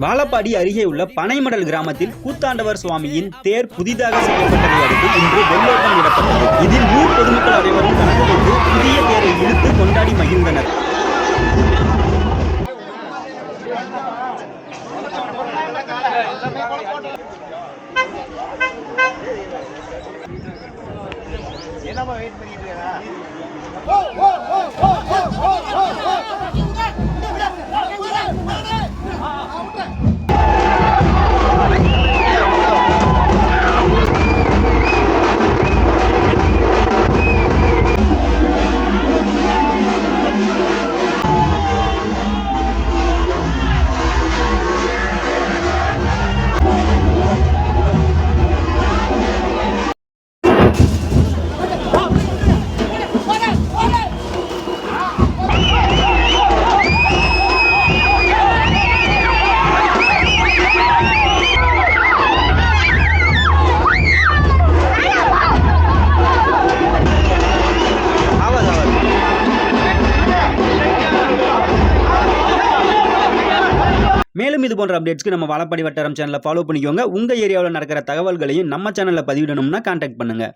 வாழப்பாடி அருகே உள்ள பனைமடல் கிராமத்தில் கூத்தாண்டவர் சுவாமியின் தேர் புதிதாக செய்யப்பட்டதை அடுத்து இன்று வெள்ளோட்டம் விடப்பட்டது இதில் ஊர் பொதுமக்கள் அனைவரும் கலந்து கொண்டு புதிய தேரை இழுத்து கொண்டாடி மகிழ்ந்தனர். ஆவாது மேலும் இது போன்ற அப்டேட்ஸ்க்கு நம்ம வாழப்பாடி வட்டாரம் சேனலை ஃபாலோ பண்ணிக்கோங்க. உங்கள் ஏரியாவில் நடக்கிற தகவல்களையும் நம்ம சேனலில் பதிவிடணும்னா கான்டாக்ட் பண்ணுங்கள்